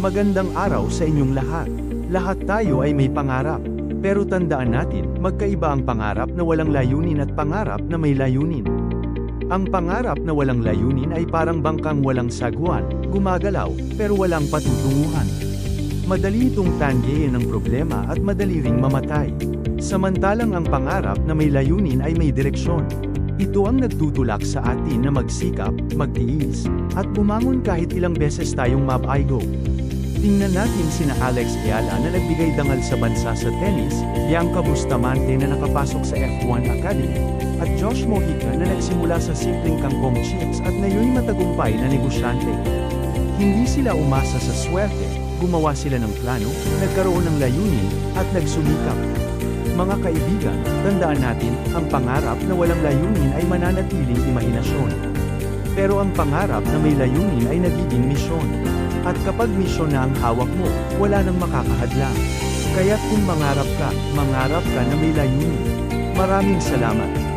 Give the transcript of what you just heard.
Magandang araw sa inyong lahat. Lahat tayo ay may pangarap. Pero tandaan natin, magkaiba ang pangarap na walang layunin at pangarap na may layunin. Ang pangarap na walang layunin ay parang bangkang walang sagwan, gumagalaw, pero walang patutunguhan. Madali itong tanggihin ng problema at madali ring mamatay. Samantalang ang pangarap na may layunin ay may direksyon. Ito ang nagtutulak sa atin na magsikap, magtiis, at bumangon kahit ilang beses tayong mabaigo. Tingnan natin sina Alex Ayala na nagbigay dangal sa bansa sa tennis, Bianca Bustamante na nakapasok sa F1 Academy, at Josh Mojica na nagsimula sa simpleng kangkong chips at ngayon matagumpay na negosyante. Hindi sila umasa sa swerte, gumawa sila ng plano, nagkaroon ng layunin, at nagsumikap. Mga kaibigan, tandaan natin, ang pangarap na walang layunin ay mananatiling imahinasyon. Pero ang pangarap na may layunin ay nagiging misyon. At kapag misyon na ang hawak mo, wala nang makakahadlang. Kaya't kung mangarap ka, mangarap ka na may layunin. Maraming salamat.